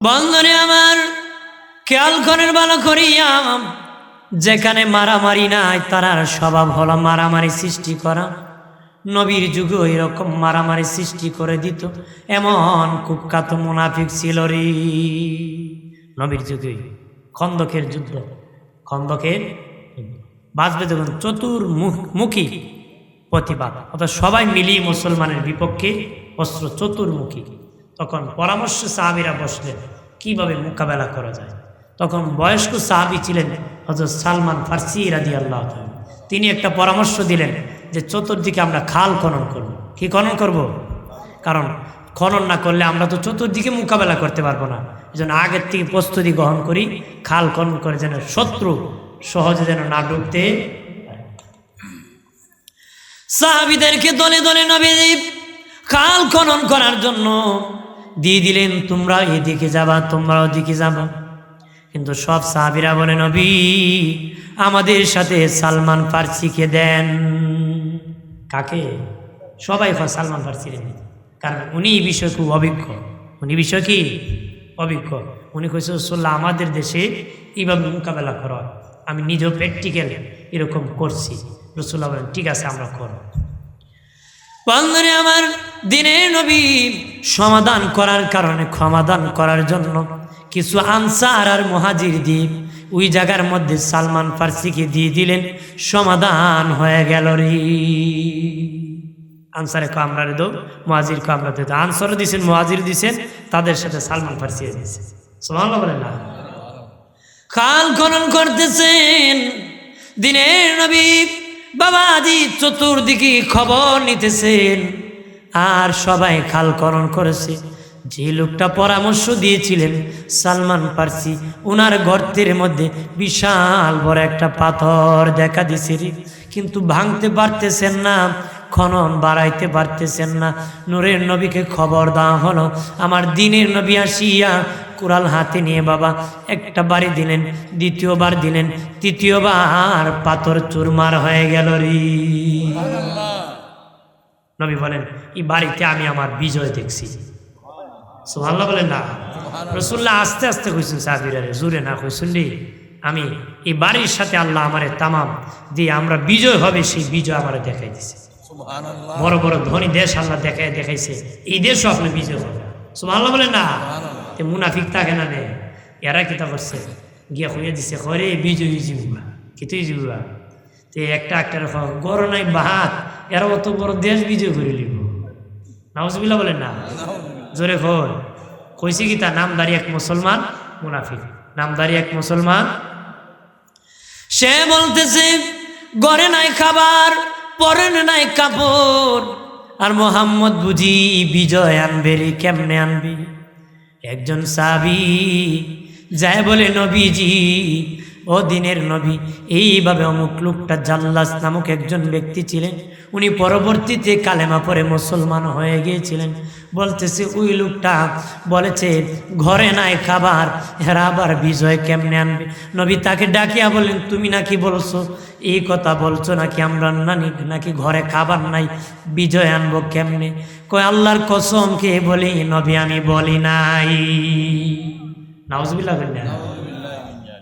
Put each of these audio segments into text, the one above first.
বন্ধনে আমার খেয়াল করেন ভালো করিয়া যেখানে মারামারি নাই, তারার স্বভাব হলো মারামারি সৃষ্টি করা। নবীর যুগে এরকম মারামারি সৃষ্টি করে দিত, এমন কুখ্যাত মুনাফিক ছিল রে। নবীর যুগে খন্দকের যুদ্ধ, খন্দকের। বাঁচবে যখন চতুর্মুখী প্রতিবাদ, অর্থাৎ সবাই মিলিয়ে মুসলমানের বিপক্ষে অস্ত্র চতুর্মুখী। তখন পরামর্শ সাহাবিরা বসলেন, কীভাবে মোকাবেলা করা যায়? তখন বয়স্ক সাহাবি ছিলেন হজরত সালমান ফার্সি রাদি আল্লাহ তিনি একটা পরামর্শ দিলেন যে, চতুর্দিকে আমরা খাল খনন করব। কি খনন করব? কারণ খনন না করলে আমরা তো চতুর্দিকে মোকাবেলা করতে পারব না। জন্য আগের থেকে প্রস্তুতি গ্রহণ করি, খাল খনন করে যেন শত্রু সহজে যেন না ঢুকতে সাহাবিদেরকে দলে দলে নবীজি খাল খনন করার জন্য দিয়ে দিলেন, তোমরা এদিকে যাবা তোমরা ওদিকে যাবা। কিন্তু সব সাহাবিরা বলে, নবী, আমাদের সাথে সালমান ফার্সিকে দেন। কাকে? সবাই সালমান ফার্সি রে কারণ উনি এই বিষয়ে খুব অভিজ্ঞ। উনি বিষয় কি? অভিজ্ঞ। উনি কইছে রসোল্লা আমাদের দেশে এইভাবে মোকাবেলা করা। আমি নিজেও প্র্যাকটিক্যাল এরকম করছি। রসুল্লাহ বলেন, ঠিক আছে, আমরা করব। বন্ধনে আমার দিনের নবী সমাধান করার কারণে, ক্ষমাদান করার জন্য কিছু আনসার আর মহাজির দ্বীপ ওই জায়গার মধ্যে সালমান ফার্সিকে দিয়ে দিলেন। সমাধান হয়ে গেল রে। আনসারে কামরারে দো মহাজির কামরা দিত আনসারও দিছেন, মহাজির দিছেন, তাদের সাথে সালমান ফার্সি দিয়েছে সোমাল বলেন না। খাল খনন করতেছেন দিনের নবী বাবাজি চতুর্দিকে খবর নিতেছেন। আর সবাই খালকরণ করেছে। যে লোকটা পরামর্শ দিয়েছিলেন সালমান পার্সি ওনার গর্তের মধ্যে বিশাল বড় একটা পাথর দেখা দিছে। কিন্তু ভাঙতে পারতেছেন না, খনন বাড়াইতে পারতেছেন না। নূরের নবীকে খবর দেওয়া হলো, আমার দিনের নবী আসিয়া কুড়াল হাতে নিয়ে বাবা একটা বাড়ি দিলেন দ্বিতীয়বার দিলেন তৃতীয়বার পাথর চুরমার হয়ে গেল রে। নবী বলেন এই বাড়িতে আমি আমার বিজয় দেখছি। সুহাল্লা বলেন না। রসুল্লাহ আস্তে আস্তে কইছেন সাবিরারে জুড়ে না রে। আমি এই বাড়ির সাথে আল্লাহ আমারে তামাম দিয়ে আমরা বিজয় হবে সেই বিজয় আমারে দেখাই দিছে। বড় বড় ধনী দেশ আল্লাহ দেখাই দেখাইছে এই দেশও আপনি বিজয় হবে। সুবহানাল্লাহ বলেন না। তে মুনাফিক থাকে না নে এরা কিতা করছে? গিয়া হইয়া দিছে করে বিজয় জীববা কিতুই জীববা। তে একটা একটা রকম গড় নাই, বাহাত, এরা অত বড় দেশ বিজয় করে লিব নাউজবিল্লাহ বলেন না? জোরে খোর কইছে কি তার নামদারি এক মুসলমান মুনাফিক। নামদারি এক মুসলমান। সে বলতেছে গড়ে নাই খাবার পরেন নাই কাপড়। আর মোহাম্মদ বুঝি বিজয় আনবে রে, কেমনে আনবি? একজন সাবি যায় বলে নবীজি ও দিনের নবী, এইভাবে অমুক লোকটা জাল্লাস নামক একজন ব্যক্তি ছিলেন। উনি পরবর্তীতে কালেমা পরে মুসলমান হয়ে গিয়েছিলেন। বলতেছে, ওই লোকটা বলেছে, ঘরে নাই খাবার, এরা আবার বিজয় কেমনে আনবে? নবী তাকে ডাকিয়া বলেন তুমি নাকি বলছো, এই কথা বলছো নাকি আমরা নানি, নাকি ঘরে খাবার নাই, বিজয় আনব কেমনে? কয়, আল্লাহর কসম কে বলি, নবী আমি বলি নাই। নাউজবিল্লাহ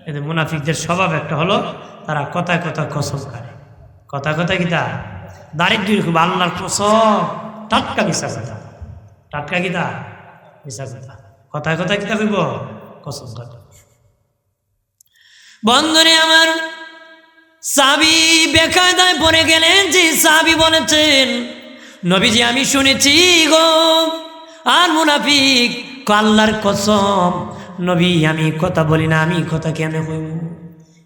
এদের মুনাফিকদের স্বভাব একটা হলো তারা কথায় কথায় কসম খায় কথা কথা কিতা দারিদ্র খুব আল্লাহর কসম, টাটকা মিশা কথা। টাটকা কিতা মিশা কথা। কথায় কথায় কিতা কইব? কসম কথা। বন্ধনে আমার, সাবি বেকায়দায় পড়ে গেলেন যে সাবি বলেছেন, নবীজি আমি শুনেছি গো, আর মুনাফিক কাল্লার কসম নবী, আমি কথা বলি না, আমি কথা কেন কইব?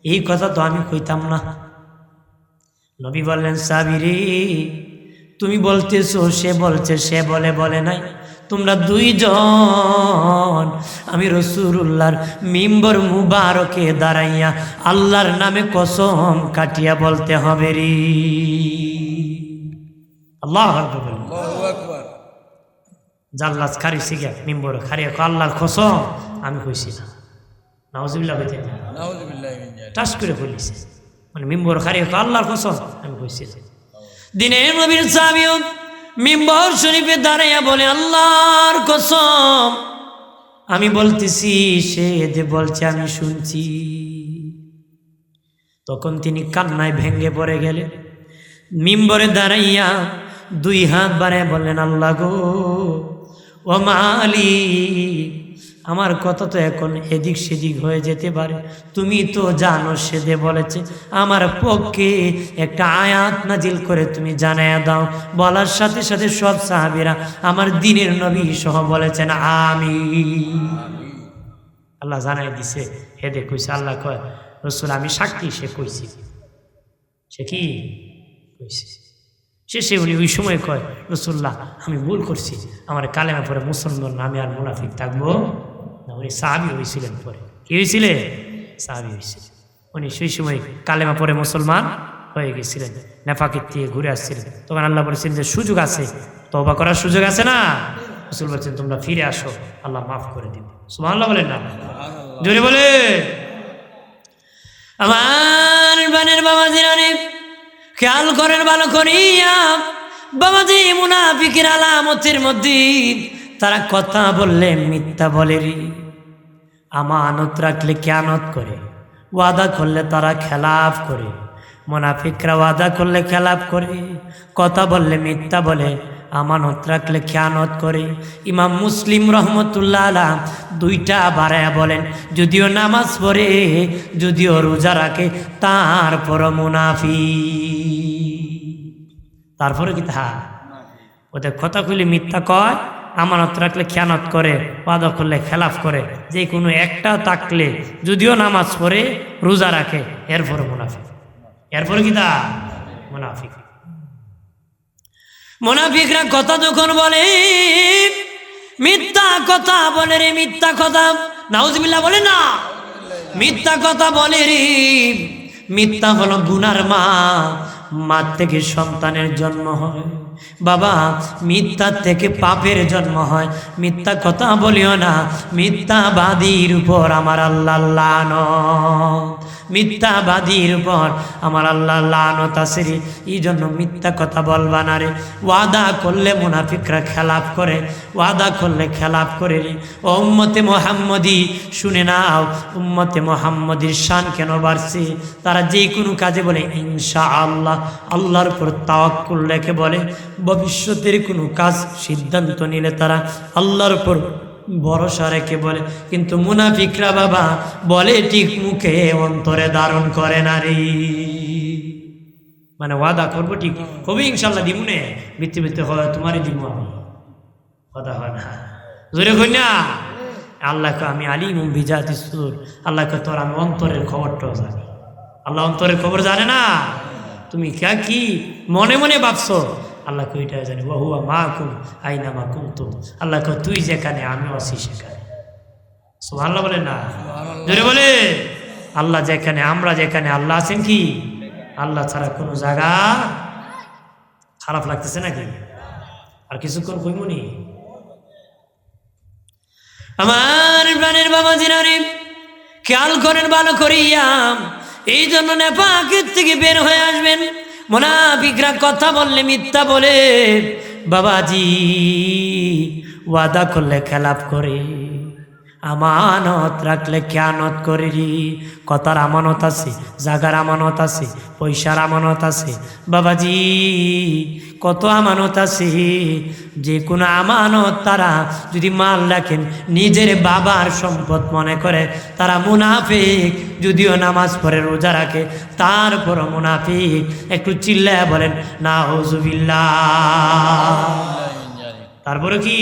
এই কথা তো আমি কইতাম না। নবী বললেন, সাবি রে, তুমি বলতেছো, সে বলছে, সে বলে বলে নাই। তোমরা দুইজন, আমি রসুল্লাহর মিম্বর মুবারকে দাঁড়াইয়া আল্লাহর নামে কসম কাটিয়া বলতে হবে রে। আল্লাহ আকবার। জাল্লাস খারি শিখে মিম্বর খারিয়া কো আল্লাহর কসম আমি কইছি না। নাউজুবিল্লাহ হইতে না নাউযুবিল্লাহি মিন যালিক টাস করে বলিছে। মানে মিম্বর খারিয়া কো আল্লাহর কসম আমি কইছি না। দিনের নবীর সাবিও মিম্বর শরীফে দাঁড়াইয়া বলে আল্লাহর কসম আমি বলতেছি সে যে বলছে আমি শুনছি। তখন তিনি কান্নায় ভেঙ্গে পড়ে গেলেন। মিম্বরে দাঁড়াইয়া দুই হাত বাড়ায় বললেন আল্লাহ গো ও মালি, আমার কথা তো এখন এদিক সেদিক হয়ে যেতে পারে। তুমি তো জানো, সেদে বলেছে, আমার পক্ষে একটা আয়াত নাজিল করে তুমি জানায়া দাও। বলার সাথে সাথে সব সাহাবিরা আমার দিনের নবী সহ বলেছেন আমি আল্লাহ জানাই দিছে, হেদে কইছে, আল্লাহ কয়, রসুল আমি সাক্ষী, সে কইছি। সে কি? কইছে। শেষে উনি ওই সময় কয় রসুল্লাহ আমি ভুল করছি। আমার কালেমা পরে মুসলমান আমি আর মুনাফিক থাকব না। উনি সাহাবি হয়েছিলেন পরে। কি হয়েছিলেন? সাহাবি হয়েছিলেন। উনি সেই সময় কালেমা পরে মুসলমান হয়ে গেছিলেন নেফাকির থেকে ঘুরে আসছিলেন। তখন আল্লাহ বলেছেন যে সুযোগ আছে তবা করার সুযোগ আছে না? রসুল বলছেন তোমরা ফিরে আসো আল্লাহ মাফ করে দিন সুমান আল্লাহ বলেন না? জোরে বলে আমার বানের বাবা জিরানে খেয়াল করেন ভালো করিয়া। বাবাজি মুনাফিকের আলামতের মধ্যে তারা কথা বললে, মিথ্যা বলে রে। আমানত রাখলে কেয়ানত করে। ওয়াদা করলে তারা খেলাফ করে। মোনাফিকরা ওয়াদা করলে খেলাফ করে। কথা বললে মিথ্যা বলে। আমানত রাখলে খেয়ানত করে। ইমাম মুসলিম রহমতুল্লাহ আলাম দুইটা বাড়ায় বলেন, যদিও নামাজ পড়ে, যদিও রোজা রাখে তারপর মুনাফি তারপরে কি তা ওদের কথা কইলে মিথ্যা কয়, আমানত রাখলে খেয়ানত করে, ওয়াদা করলে খেলাফ করে। যে কোনো একটা তাকলে যদিও নামাজ পড়ে, রোজা রাখে এরপরে মুনাফিক। এরপরে কি তা মুনাফিক। মোনাফিকরা কথা যখন বলে, মিথ্যা কথা বলে রে, মিথ্যা কথা। নাউজবিল্লা বলে না। মিথ্যা কথা বলে রে, মিথ্যা হলো গুনার মা। মার থেকে সন্তানের জন্ম হয়। বাবা, মিথ্যা থেকে পাপের জন্ম হয়। মিথ্যা কথা বলিও না। মিথ্যাবাদীর উপর আমার আল্লাহ মিথ্যাবাদীর উপর। আমার আল্লাহ লানত আছে রে এই জন্য মিথ্যা কথা বলবা না রে। ওয়াদা করলে মুনাফিকরা খেলাপ করে, ওয়াদা করলে খেলাপ করে রে। ও উম্মতে মোহাম্মদি, শুনে নাও, উম্মতে মোহাম্মদির শান কেন বাড়ছে? তারা যে কোনো কাজে বলে ইনশা আল্লাহ আল্লাহর উপর তাওয়াক্কুল রেখে বলে, ভবিষ্যতের কোনো কাজ সিদ্ধান্ত নিলে তারা আল্লাহর উপর ভরসা রেখে বলে, কিন্তু মুনাফিকরা বাবা বলে ঠিক মুখে অন্তরে ধারণ করে না রে। মানে ওয়াদা করব ঠিক কবি, ইনশাল্লাহ দিব নে বৃত্তি বৃত্তি হয়, তোমারই দিব কথা হয় না। জোরে না? আল্লাহকে আমি আলিম বিজাতি সুর। আল্লাহকে তোর আমি অন্তরের খবরটাও জানি। আল্লাহ অন্তরের খবর জানে না? তুমি কে কি? মনে মনে ভাবছ আল্লাহকে ওইটা জানি বহুয়া মা কুম আইনা মা কুম তো আল্লাহকে তুই যেখানে আমিও আছি সেখানে। আল্লাহ বলে না? জোরে বলে আল্লাহ যেখানে আমরা যেখানে আল্লাহ আছেন কি? আল্লাহ ছাড়া কোনো জায়গা খারাপ লাগতেছে নাকি? আর কিছুক্ষণ কইমনি আমার প্রাণের বাবা জিনারে খেয়াল করেন ভালো করিয়া এই জন্য নেপাকের থেকে বের হয়ে আসবেন। মোনাফিকরা কথা বললে মিথ্যা বলে বাবাজি ওয়াদা করলে খেলাপ করে। আমানত রাখলে খেয়ানত করে রি কথার আমানত আছে জাগার আমানত আছে পয়সার আমানত আছে। বাবাজি কত আমানত আছে? যে কোনো আমানত তারা যদি মাল রাখেন নিজের বাবার সম্পদ মনে করে তারা মুনাফিক। যদিও নামাজ পড়ে রোজা রাখে তারপর মুনাফিক। একটু চিল্লায় বলেন না হজুবিল্লা তারপরে কি?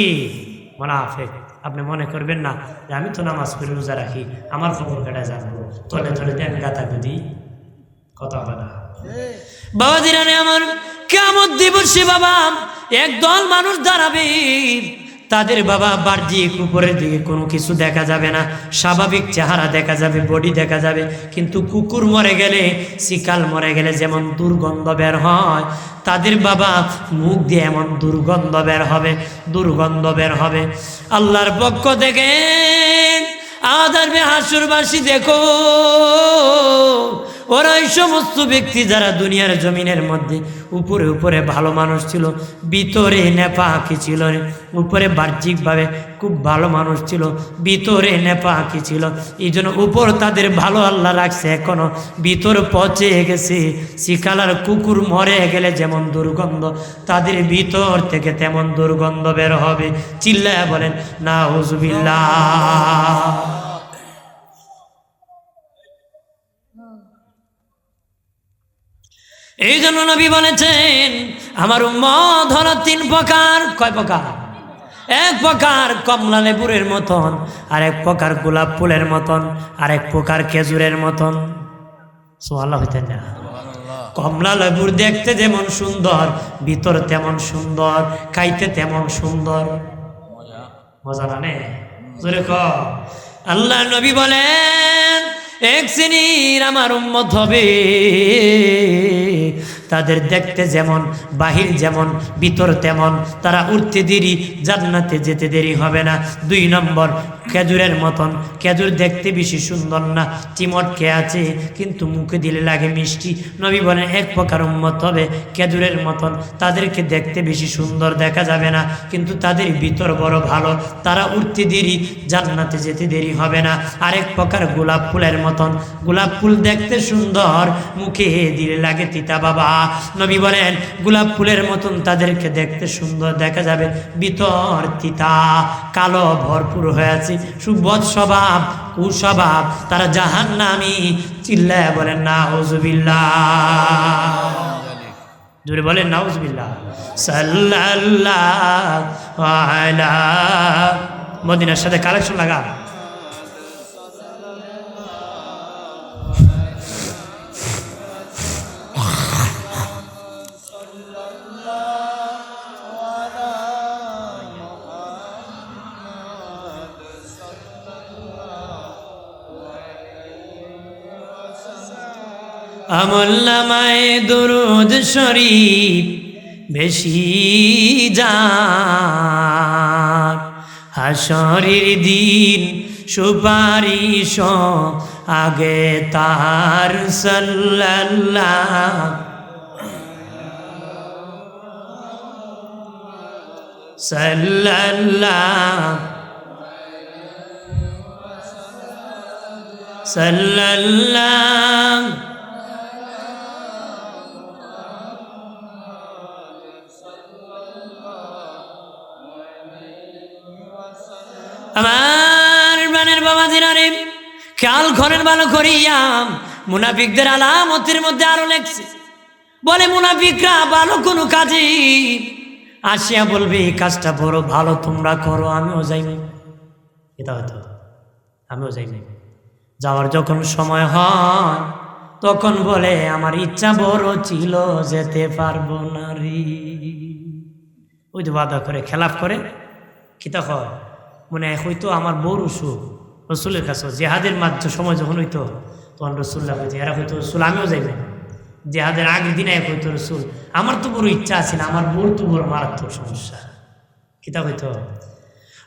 মুনাফিক। আপনি মনে করবেন না যে আমি তো নামাজ পড়ে রোজা রাখি, আমার খবর কাটা জানব তলে তলে দেন গাতা গুদি কথা না। বাবা দিরানে আমার কেমন দিবসে বাবা, একদল মানুষ দাঁড়াবে। তাদের বাবা বাহ্যিক উপরের দিকে কোনো কিছু দেখা যাবে না। স্বাভাবিক চেহারা দেখা যাবে বডি দেখা যাবে, কিন্তু কুকুর মরে গেলে, শিকাল মরে গেলে যেমন দুর্গন্ধ বের হয়, তাদের বাবা মুখ দিয়ে এমন দুর্গন্ধ বের হবে, দুর্গন্ধ বের হবে। আল্লাহর পক্ষ থেকে আদার হাসুরবাসী দেখো ওরা এই সমস্ত ব্যক্তি যারা দুনিয়ার জমিনের মধ্যে উপরে উপরে ভালো মানুষ ছিল, ভিতরে নেপা নেপাকি ছিল, উপরে বাহ্যিকভাবে খুব ভালো মানুষ ছিল, ভিতরে নেপা নেপাকি ছিল। এই জন্য উপর তাদের ভালো আল্লাহ রাখছে এখনও। ভিতর পচে গেছে, শিকালার কুকুর মরে গেলে যেমন দুর্গন্ধ, তাদের ভিতর থেকে তেমন দুর্গন্ধ বের হবে। চিল্লায় বলেন না হুজবিল্লা এই জন্য নবী বলেছেন আমার উম্মত হলো তিন প্রকার। কয় প্রকার? এক প্রকার কমলা লেবুরের মতন আর এক প্রকার গোলাপ ফুলের মতন আর এক প্রকার খেজুরের মতন। সোয়াল্লা হইতেন না। কমলা লেবুর দেখতে যেমন সুন্দর ভিতর তেমন সুন্দর খাইতে তেমন সুন্দর। মজা। মজা না নে? আল্লাহ নবী বলেন এক শ্রেণির আমার উম্মত হবে। তাদের দেখতে যেমন, বাহির যেমন, ভিতর তেমন, তারা উঠতে দেরি, জান্নাতে যেতে দেরি হবে না। দুই নম্বর, খেজুরের মতন। খেজুর দেখতে বেশি সুন্দর না। চিমট খেয়ে আছে, কিন্তু মুখে দিলে লাগে মিষ্টি। নবী বলেন, এক প্রকার উম্মত হবে খেজুরের মতন। তাদেরকে দেখতে বেশি সুন্দর দেখা যাবে না, কিন্তু তাদের ভিতর বড় ভালো। তারা উঠতে দেরি, জান্নাতে যেতে দেরি হবে না। আরেক প্রকার গোলাপ ফুলের মতন। গোলাপ ফুল দেখতে সুন্দর, মুখে হে দিলে লাগে তিতা বাবা। নবী বলেন, গোলাপ ফুলের মতন তাদেরকে দেখতে সুন্দর দেখা যাবে। ভিতর তিতা, কালো ভরপুর হয়ে আছে সুবধ স্বভাব, কুস্বভাব। তারা জাহান নামি চিল্লায় বলেন না হজুবিল্লা জোরে বলেন, নাউজবিল্লাহ। সাল্লাল্লাহু আলা, মদিনার সাথে কালেকশন লাগা আমল নামায় দরুদ শরীফ বেশি যার। হাসরের দিন সুপারিশ আগে তার সাল্লাল্লাহ। সাল্লাল্লাহ। সাল্লাল্লাহ। আমার বানের বাবা দিনারে খেয়াল করেন ভালো করিয়াম মুনাফিকদের আলামতের মধ্যে আরও লেখছে বলে, মুনাফিকরা ভালো কোনো কাজে। আসিয়া বলবে, এই কাজটা বড় ভালো, তোমরা করো, আমিও যাইনি এটা হয়তো, আমিও যাইনি যাওয়ার যখন সময় হয়, তখন বলে, আমার ইচ্ছা বড় ছিল, যেতে পারব না রে। ওই তো বাধা করে, খেলাফ করে কিতা হয়? মনে হয়, হয়তো আমার বউ রসুল রসুলের কাছে, জেহাদের মাধ্যমে সময় যখন হইতো, তখন রসুল্লাহ হইতো এরা হয়তো রসুল, আমিও যাইবে জেহাদের আগের দিনে এক হইতো রসুল। আমার তো বড় ইচ্ছা আছে না, আমার বউর তো বড় মারাত্মক সমস্যা। কিতা হইতো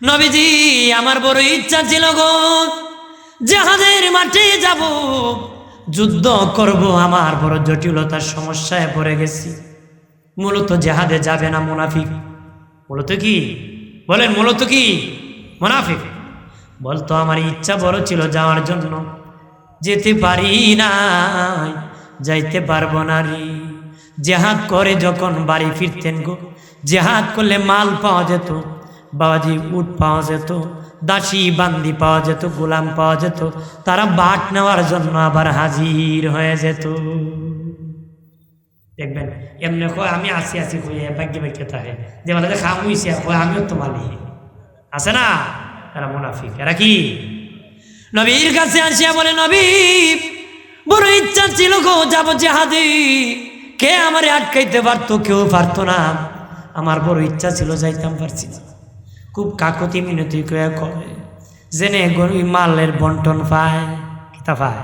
নবীজি, আমার বড় ইচ্ছা ছিল গো, জেহাদের মাঠে যাব। যুদ্ধ করব, আমার বড় জটিলতার সমস্যায় পড়ে গেছি। মূলত জেহাদে যাবে না মুনাফিক। মূলত কি? বলেন, মূলত কি? মুনাফিক। বলতো আমার ইচ্ছা বড় ছিল যাওয়ার জন্য। যেতে পারি নাই, যাইতে পারব না রে। জেহাদ করে যখন বাড়ি ফিরতেন গো জেহাদ করলে মাল পাওয়া যেত, বাবাজি উট পাওয়া যেত, দাসী বান্দি পাওয়া যেত, গোলাম পাওয়া যেত, তারা বাট নেওয়ার জন্য আবার হাজির হয়ে যেত। দেখবেন, এমনি কয়, আমি আসি আসি কই ভাগ্যে ভাগ্যে থাকে। যে বলে কয়, আমিও তো মালি আছে না? এরা মুনাফিক। এরা কি? নবীর কাছে আসিয়া বলে, নবী, বড় ইচ্ছা ছিল গো, যাব জেহাদি। কে আমারে আটকাইতে পারতো? কেউ পারতো না। আমার বড় ইচ্ছা ছিল, যাইতাম পারছি না। খুব কাকতি মিনতি করে করে। জেনে গরিব মালের বন্টন পায়, কিতা পায়?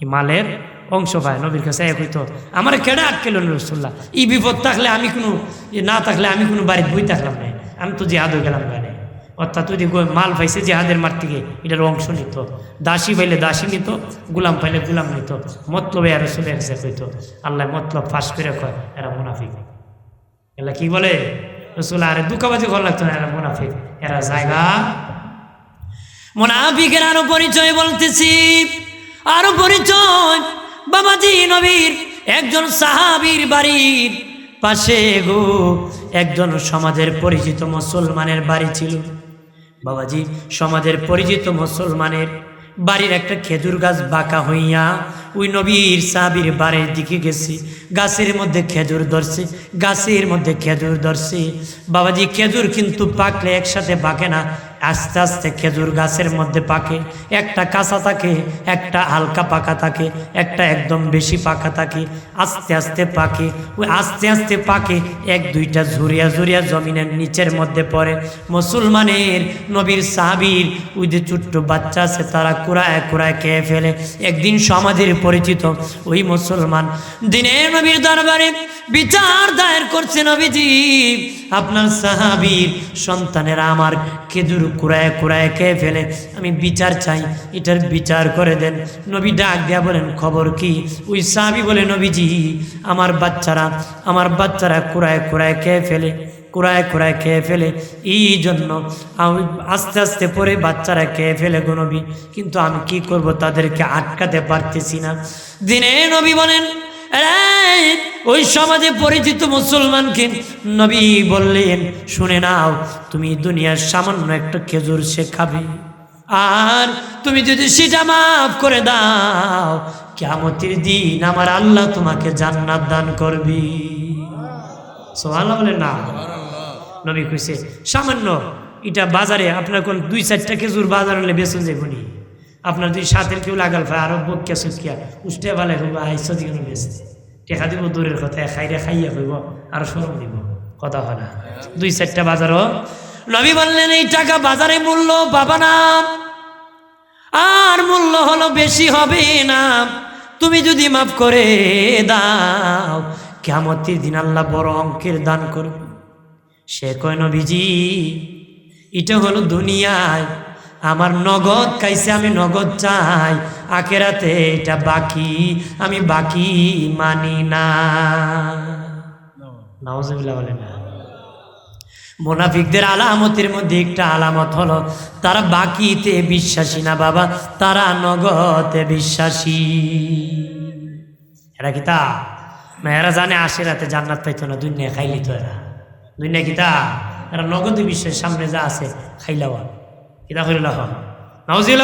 এই মালের অংশ পায়, নবীর কাছে এক হইতো। আমার কেডা আটকেল রসুল্লাহ ই বিপদ থাকলে আমি কোনো না থাকলে আমি কোনো বাড়ির বই থাকলাম না আমি তো জিহাদ হয়ে গেলাম গানে অর্থাৎ যদি মাল পাইছে জেহাদের মার থেকে, এটার অংশ নিত। দাসী পাইলে দাসী নিত, গুলাম পাইলে গুলাম নিত। মতলবে আর চলে এসে কইত আল্লাহ মতলব ফাঁস করে কয়, এরা মুনাফিক। এলা কি বলে? রসুল আরে দুকাবাজি করা লাগতো না, এরা মুনাফিক। এরা জায়গা মোনাফিকের আরও পরিচয় বলতেছি। আরও পরিচয়। বাবাজি নবীর একজন সাহাবীর বাড়ির পাশে গো, একজন সমাজের পরিচিত মুসলমানের বাড়ি ছিল। বাবাজি, সমাজের পরিচিত মুসলমানের বাড়ির একটা খেজুর গাছ বাঁকা হইয়া ওই নবীর সাবির বাড়ির দিকে গেছি। গাছের মধ্যে খেজুর ধরছে, গাছের মধ্যে খেজুর ধরছে। বাবাজি, খেজুর কিন্তু পাকলে একসাথে পাকে না। আস্তে আস্তে খেজুর গাছের মধ্যে পাকে, একটা কাঁচা থাকে, একটা হালকা পাকা থাকে, একটা একদম বেশি পাকা থাকে, আস্তে আস্তে পাকে, ওই আস্তে আস্তে পাকে, এক দুইটা ঝুরিয়া ঝুরিয়া জমিনের নিচের মধ্যে পড়ে। মুসলমানের নবীর সাহাবির ওই যে ছোট্ট বাচ্চা আছে, তারা কুড়ায় কুড়ায় খেয়ে ফেলে। একদিন সমাজের পরিচিত ওই মুসলমান দিনের নবীর দরবারে বিচার দায়ের করছে নবীজি। আপনার সাহাবীর সন্তানেরা আমার খেজুর কুড়ায় কুড়ায় খেয়ে ফেলে। আমি বিচার চাই এটার বিচার করে দেন। নবী ডাক দেয়া বলেন খবর কি? ওই সাহাবি বলে নবীজি আমার বাচ্চারা আমার বাচ্চারা কুড়ায় কুড়ায় খেয়ে ফেলে কুড়ায় কুড়ায় খেয়ে ফেলে। এই জন্য আমি আস্তে আস্তে পরে বাচ্চারা খেয়ে ফেলে গো নবী। কিন্তু আমি কি করব তাদেরকে আটকাতে পারতেছি না। দিনে নবী বলেন "এই, ওই সমাজে পরিচিত মুসলমানকে নবী বললেন, শুনে নাও, তুমি দুনিয়ার সামান্য একটা খেজুর সে খাবে। আর তুমি যদি সেটা মাফ করে দাও কেমতির দিন আমার আল্লাহ তোমাকে জান্নাত দান করবি। বলে না। নবী কইছে, সামান্য, এটা বাজারে আপনার কোন দুই চারটা খেজুর বাজার হলে বেসন যাবনি আপনার দুই সাতের কেউ লাগাল ভাই আরও বকিয়া সুকিয়া উষ্টে ভালে হইব আইসা দিকে বেসতে টেকা দিব দূরের কথা খাইরে খাইয়া হইব আরও সরম দিব। কথা হয় না। দুই চারটা বাজারও। নবী বললেন, এই টাকা বাজারে মূল্য পাবা না। আর মূল্য হলো বেশি হবে না। তুমি যদি মাফ করে দাও কেমতের দিন আল্লাহ বড় অঙ্কের দান করবে। সে কয়, নবীজি, এটা হলো দুনিয়ায় আমার নগদ খাইছে, আমি নগদ চাই। আখেরাতে এটা বাকি, আমি বাকি মানি না। মোনাফিকদের আলামতের মধ্যে একটা আলামত হলো, তারা বাকিতে বিশ্বাসী না বাবা, তারা নগদে বিশ্বাসী। এরা কি তা? না, এরা জানে আসে রাতে জান্নাত পাইতো না দুনিয়া খাইলি তো এরা। দুনিয়া কি এরা নগদে বিশ্বাস, সামনে যা আছে খাইলাওয়া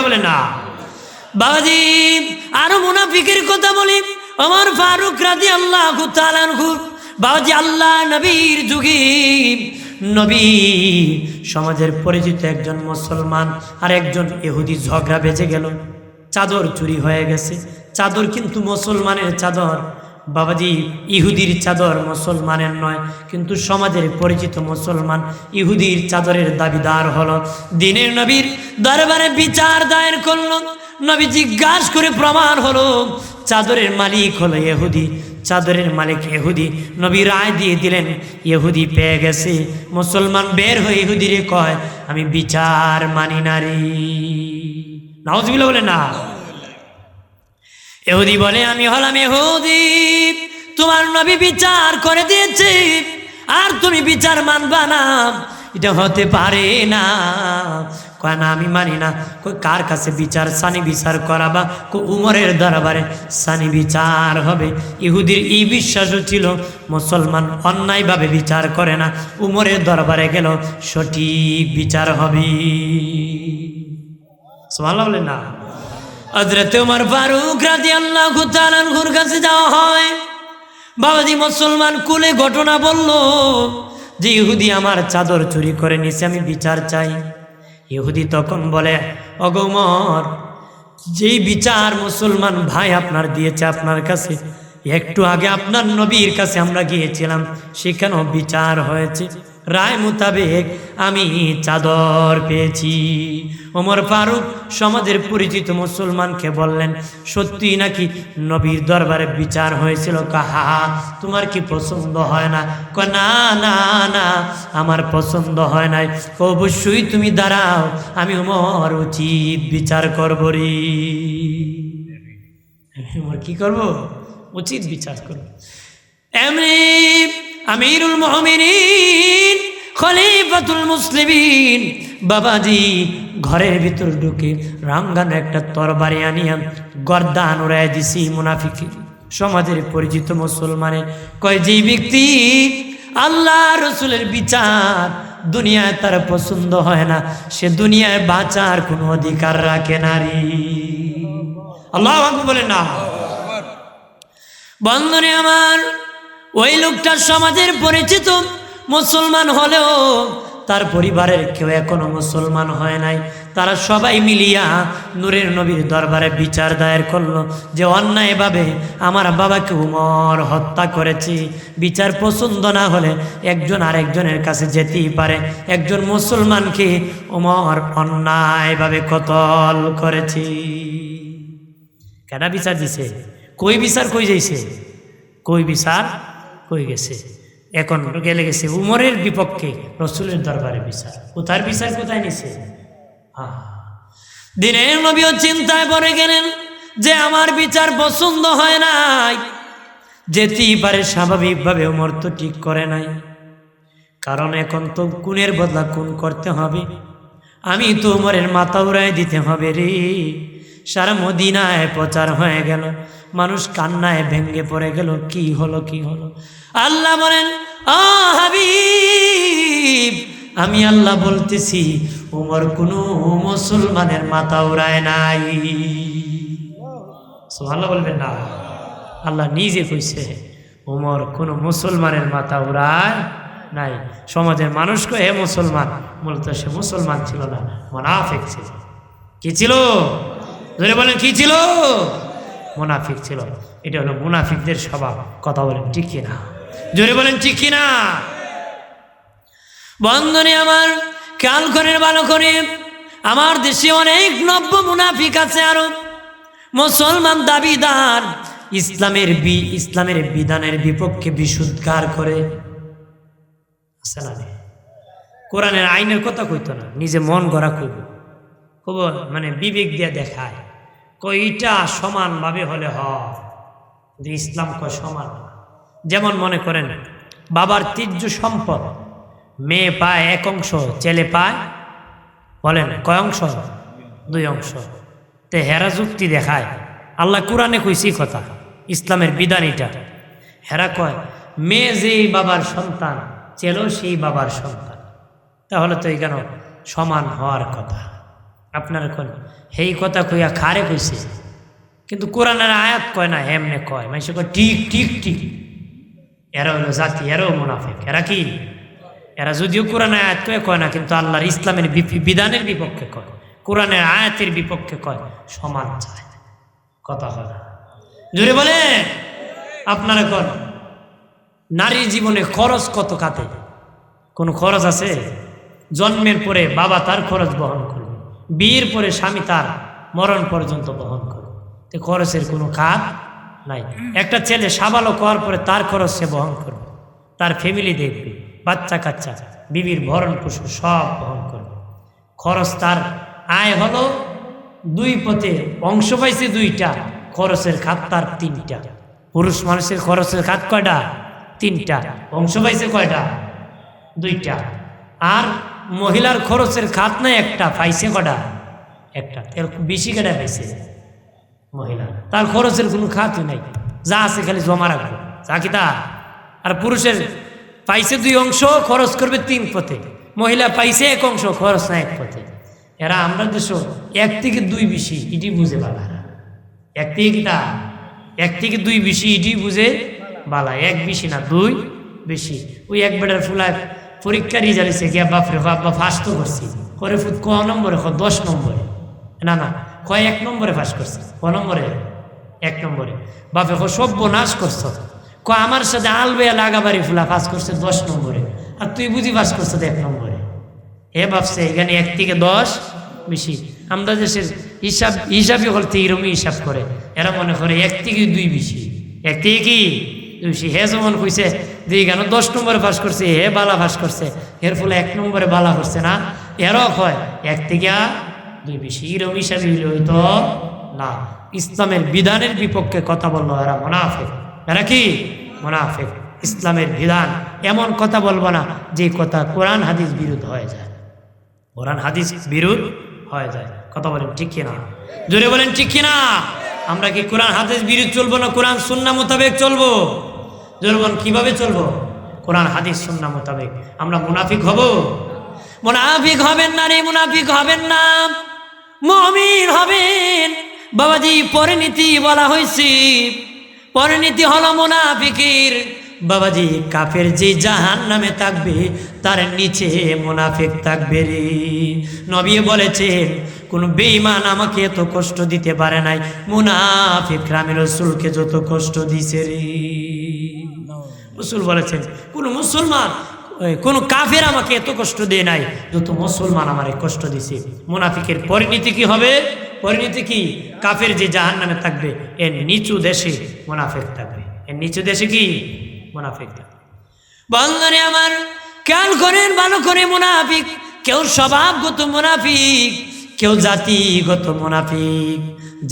বলে না। কথা বলি। আমার ফারুক রাজি আল্লাহ আল্লাহ নবীর নবী সমাজের পরিচিত একজন মুসলমান আর একজন এহুদি ঝগড়া বেঁচে গেল। চাদর চুরি হয়ে গেছে। চাদর কিন্তু মুসলমানের চাদর। বাবাজি ইহুদির চাদর মুসলমানের নয়, কিন্তু সমাজের পরিচিত মুসলমান ইহুদির চাদরের দাবিদার হলো। দিনের নবীর দরবারে বিচার দায়ের করল, নবী জিজ্ঞাসা করে প্রমাণ হলো, চাদরের মালিক হলো ইহুদি, চাদরের মালিক ইহুদি। নবী রায় দিয়ে দিলেন, ইহুদি পেয়ে গেছে, মুসলমান বের হয়ে ইহুদিরে কয়, আমি বিচার মানি নারী নাউজবিল্লাহ বলে না। এহুদি বলে, আমি হলাম এহুদি তোমার নবী বিচার করে দিয়েছে। আর তুমি বিচার মানবা না। এটা হতে পারে না। কয়, না, আমি মানি না। কার কাছে বিচার? সানি বিচার করাবা? কো উমরের দরবারে সানি বিচার হবে। ইহুদির এই বিশ্বাসও ছিল, মুসলমান অন্যায়ভাবে বিচার করে না। উমরের দরবারে গেল, সঠিক বিচার হবে। বলে, না। হজরত উমার ফারুক রাজি আল্লাহ ঘুর কাছে যাওয়া হয়। বাবাজি মুসলমান কুলে ঘটনা বলল, যে ইহুদি আমার চাদর চুরি করে নিছে, আমি বিচার চাই। ইহুদি তখন বলে অগমর যেই বিচার মুসলমান ভাই আপনার দিয়েছে আপনার কাছে একটু আগে আপনার নবীর কাছে আমরা গিয়েছিলাম, সেখানেও বিচার হয়েছে। রায় মোতাবেক আমি চাদর পেয়েছি। ওমর ফারুক সমাজের পরিচিত মুসলমানকে বললেন, সত্যি নাকি নবীর দরবারে বিচার হয়েছিল? কাহা তোমার কি পছন্দ হয় না? ক না না না, আমার পছন্দ হয় নাই। অবশ্যই তুমি দাঁড়াও, আমি ওমর উচিত বিচার করব রে। ওমর, কি করব? উচিত বিচার করব এমনি আমিরুল মোহামিনিন খলিফাতুল মুসলিমিন, বাবাজি ঘরের ভিতর ঢুকে রামগান একটা তরবারি আনিয়া গর্দান উড়াই দিছি মুনাফিকে সমাজের পরিচিত মুসলমানের কয়, যে ব্যক্তি আল্লাহ রসুলের বিচার দুনিয়ায় তার পছন্দ হয় না, সে দুনিয়ায় বাঁচার কোনো অধিকার রাখে নারী আল্লাহ বলে না। বন্ধনে আমার ওই লোকটা সমাজের পরিচিত মুসলমান হলেও তার পরিবারের কেউ এখনও মুসলমান হয় নাই। তারা সবাই মিলিয়া নূরের নবীর দরবারে বিচার দায়ের করল যে অন্যায়ভাবে আমার বাবাকে উমর হত্যা করেছি। বিচার পছন্দ না হলে একজন আরেকজনের কাছে যেতেই পারে। একজন মুসলমানকে উমর অন্যায়ভাবে কতল করেছি। কেনা বিচার দিছে? কই বিচার কই যাইছে? কই বিচার কই গেছে? এখন গেলে গেছে উমরের বিপক্ষে রসুলের দরবারে বিচার। কোথার বিচার, কোথায় নিছে। দিনের নবীও চিন্তায় পড়ে গেলেন যে আমার বিচার পছন্দ হয় নাই। যেতেই পারে স্বাভাবিকভাবে উমর তো ঠিক করে নাই। কারণ এখন তো কুনের বদলা খুন করতে হবে। আমি তো উমরের মাথা উড়াই দিতে হবে রে। সারা মদিনায় প্রচার হয়ে গেল। মানুষ কান্নায় ভেঙ্গে পড়ে গেল, কি হলো কি হলো? আল্লাহ বলেন আমি আল্লাহ বলতেছি, উমর কোনো মুসলমানের মাথা উড়ায় নাই। আল্লাহ বলবেন না। আল্লাহ নিজে কইছে, উমর কোনো মুসলমানের মাথা উড়ায় নাই। সমাজের মানুষকে হে মুসলমান। মূলত সে মুসলমান ছিল না, মোনাফিক ছিল। কি ছিল? ধরে বলেন কি ছিল? মোনাফিক ছিল। এটা হলো মুনাফিকদের স্বভাব। কথা বলেন ঠিক কিনা জোরে বলেন ঠিক কিনা বন্ধনে আমার খেয়াল করেন ভালো করে। আমার দেশে অনেক নব্য মুনাফিক আছে আরও মুসলমান দাবিদার ইসলামের বি ইসলামের বিধানের বিপক্ষে বিশুদ্ধার করে। কোরআনের আইনের কথা কইতো না নিজে মন গড়া কইব। খুব মানে বিবেক দিয়ে দেখায়। কইটা সমানভাবে হলে হয়। কিন্তু ইসলাম কয়, সমান যেমন মনে করেন, বাবার তীর্য সম্পদ, মেয়ে পায় এক অংশ, ছেলে পায়, বলেন, কয় অংশ? দুই অংশ। তে হেরা যুক্তি দেখায়, আল্লাহ কোরআনে কইছি কথা, ইসলামের বিধান এটা। হেরা কয়, মেয়ে যেই বাবার সন্তান, ছেলেও সেই বাবার সন্তান। তাহলে তো এখানে সমান হওয়ার কথা। আপনার কোন সেই কথা কইয়া খারে কইছে? কিন্তু কোরআনের আয়াত কয় না, এমনে কয়। মানে কয়, ঠিক ঠিক ঠিক। এরা হলো জাতি এরাও মুনাফিক। এরা কি? এরা যদিও কোরআন আয়াত কয়ে, কয় না, কিন্তু আল্লাহর ইসলামের বিধানের বিপক্ষে কয়। কোরআনের আয়াতের বিপক্ষে কয়, সমান চায়। কথা হয় না। জোরে বলে আপনারা কর নারীর জীবনে খরচ কত কাতে কোনো খরচ আছে? জন্মের পরে বাবা তার খরচ বহন করবে বিয়ের পরে স্বামী তার মরণ পর্যন্ত বহন করবে তো খরচের কোনো খাত নাই। একটা ছেলে সাবালক হওয়ার পরে তার খরচ সে বহন করবে। তার ফ্যামিলি দেখবে, বাচ্চা কাচ্চা, বিবির ভরণ পোষণ সব বহন করবে। খরচ তার আয় হলো দুই পথে অংশ পাইছে দুইটা, খরচের খাত তার তিনটা। পুরুষ মানুষের খরচের খাত কয়টা? তিনটা। অংশ পাইছে কয়টা? দুইটা। আর মহিলার খরচের খাত নাই একটা, পাইছে কটা? একটা। এর বেশি কেটা পাইছে? মহিলা। তার খরচের কোনো খাতই নাই। যা আছে খালি জমা রাখবে। যা কি তা? আর পুরুষের পাইছে দুই অংশ, খরচ করবে তিন পথে। মহিলা পাইছে এক অংশ, খরচ না এক পথে। এরা আমরা দেশ এক থেকে দুই বেশি, এটি বুঝে বালা এক থেকে তা? এক থেকে দুই বেশি, এটি বুঝে বালা। এক বেশি না, দুই বেশি। ওই এক বেটার ফুলায় পরীক্ষা রেজাল্ট এসে গিয়া বাপরে বাবা ফার্স্ট তো করছি। করে ফুট ক নম্বরে, ক দশ নম্বরে? না না কয় এক নম্বরে পাস করছে, ক নম্বরে এক নম্বরে। বাপে ক সভ্য নাশ করছ। ক আমার সাথে আলবেয়া লাগাবাড়ি ফুলা পাস করছে দশ নম্বরে। আর তুই বুঝি পাস করছ এক নম্বরে। এ ভাবছে এখানে এক থেকে দশ বেশি আমরা দেশের হিসাব, হিসাবই হলতে এরমই হিসাব করে। এরা মনে করে এক থেকে দুই বেশি এক থেকে কি? হে যেমন কইছে যে এখানে দশ নম্বরে পাস করছে, হে বালা পাস করছে। এর ফলে এক নম্বরে বালা করছে না। এরও হয়, এক থেকে দুই বেশি এরম হিসাবে হইতো না। ইসলামের বিধানের বিপক্ষে কথা বলল এরা মোনাফেক। এরা কি? মোনাফেক। ইসলামের বিধান, এমন কথা বলব না যে কথা কোরআন হাদিস বিরুদ্ধ হয়ে যায়। কোরআন হাদিস বিরুদ্ধ হয়ে যায়। কথা বলেন ঠিক কিনা? জোরে বলেন ঠিক কিনা? আমরা কি কোরআন হাদিস বিরুদ্ধ চলবো না কোরআন সুন্না মোতাবেক চলবো? বলেন কীভাবে চলবো? কোরআন, হাদিস, সুন্না মোতাবেক। আমরা মুনাফিক হব? মুনাফিক হবেন না রে, মুনাফিক হবেন না। মমিন হবেন। বাবাজি, পরিণীতি বলা হয়েছে পরিণীতি হলো মুনাফিকের। বাবাজি, কাফের যে জাহান নামে থাকবে, তার নিচে মুনাফিক থাকবে রে। নবী বলেছেন, কোন বেঈমান আমাকে এত কষ্ট দিতে পারে নাই। মুনাফিক রামের রসুলকে যত কষ্ট দিছে রে। রসুল বলেছেন, কোন মুসলমান কোন কাফের আমাকে এত কষ্ট দেয় নাই, যত মুসলমান আমারে কষ্ট দিছে। মুনাফিকের পরিণতি কি হবে? পরিণতি কি? কাফের যে জাহান নামে থাকবে এর নিচু দেশে মুনাফিক থাকবে। এর নিচু দেশে কি? মুনাফিক থাকবে। বাংলারে আমার, খেয়াল করেন ভালো করে মুনাফিক। কেউ স্বভাবগত মুনাফিক, কেউ জাতিগত মুনাফিক।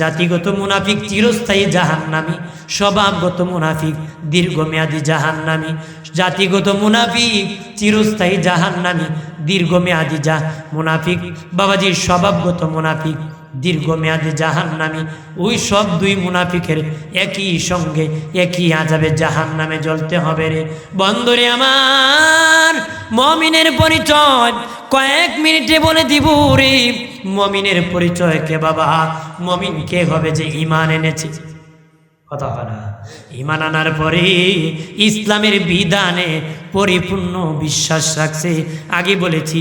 জাতিগত মুনাফিক চিরস্থায়ী জাহান্নামি। স্বভাবগত মুনাফিক, দীর্ঘমেয়াদী জাহান্নামি, জাতিগত মুনাফিক, চিরস্থায়ী জাহান্নামি, দীর্ঘমেয়াদী যা মুনাফিক, বাবাজির স্বভাবগত মুনাফিক, দীর্ঘমেয়াদী জাহান্নামি, ওই সব দুই মুনাফিকের একই সঙ্গে একই আজাবে জাহান নামে জ্বলতে হবে রে। বন্দরে আমার মমিনের পরিচয় কয়েক মিনিটে বলে দিব রে। মমিনের পরিচয় কে বাবা? মমিন কে হবে যে ইমান এনেছে? কথা হয় না। ইমান আনার পরে ইসলামের বিধানে পরিপূর্ণ বিশ্বাস রাখছে। আগে বলেছি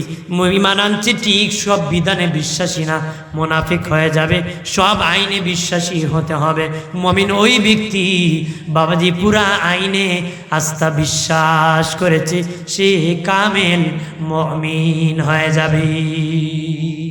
ইমান আনছে ঠিক সব বিধানে বিশ্বাসী না, মোনাফিক হয়ে যাবে, সব আইনে বিশ্বাসী হতে হবে। মমিন ওই ব্যক্তি, বাবাজি পুরা আইনে আস্থা বিশ্বাস করেছে, সে কামেল মমিন হয়ে যাবে।